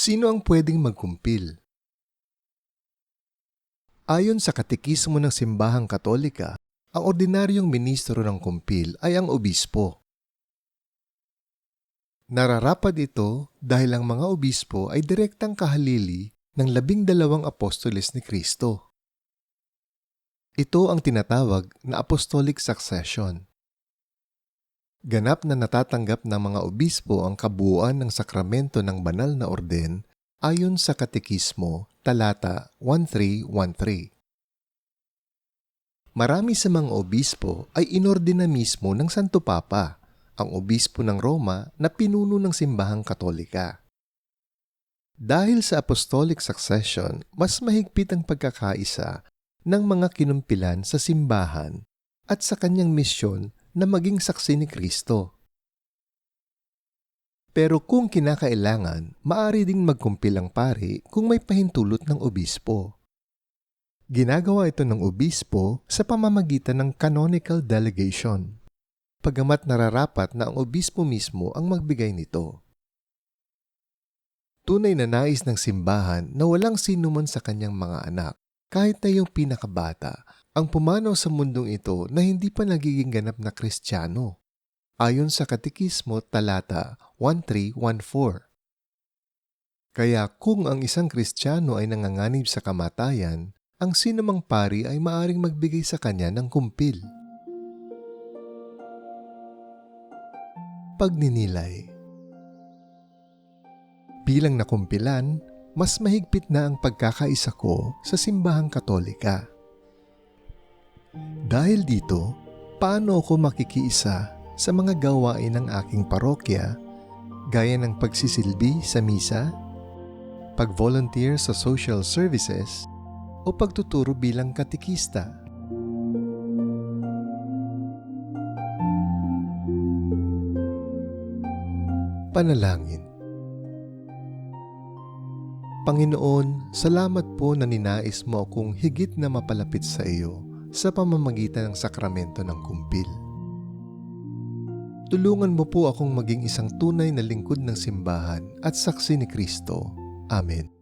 Sino ang pwedeng magkumpil? Ayon sa katekismo ng simbahang katolika, ang ordinaryong ministro ng kumpil ay ang obispo. Nararapat ito dahil ang mga obispo ay direktang kahalili ng labing dalawang apostoles ni Kristo. Ito ang tinatawag na apostolic succession. Ganap na natatanggap ng mga obispo ang kabuuan ng sakramento ng banal na orden ayon sa Katekismo, talata 1313. Marami sa mga obispo ay inordina mismo ng Santo Papa, ang obispo ng Roma na pinuno ng simbahang katolika. Dahil sa apostolic succession, mas mahigpit ang pagkakaisa ng mga kinumpilan sa simbahan at sa kanyang misyon na maging saksi ni Kristo. Pero kung kinakailangan, maari ding magkumpil ang pari kung may pahintulot ng obispo. Ginagawa ito ng obispo sa pamamagitan ng canonical delegation, pagamat nararapat na ang obispo mismo ang magbigay nito. Tunay na nais ng simbahan na walang sinuman sa kanyang mga anak, kahit na yung pinakabata, ang pumanaw sa mundong ito na hindi pa nagiging ganap na kristyano, ayon sa Katekismo talata 1314. Kaya kung ang isang kristyano ay nanganganib sa kamatayan, ang sinumang pari ay maaring magbigay sa kanya ng kumpil. Pagninilay Bilang nakumpilan, mas mahigpit na ang pagkakaisa ko sa simbahang katolika. Dahil dito, paano ako makikiisa sa mga gawain ng aking parokya gaya ng pagsisilbi sa misa, pag-volunteer sa social services, o pagtuturo bilang katikista. Panalangin Panginoon, salamat po na ninais mo akong higit na mapalapit sa iyo sa pamamagitan ng sakramento ng kumpil. Tulungan mo po akong maging isang tunay na lingkod ng simbahan at saksi ni Kristo. Amen.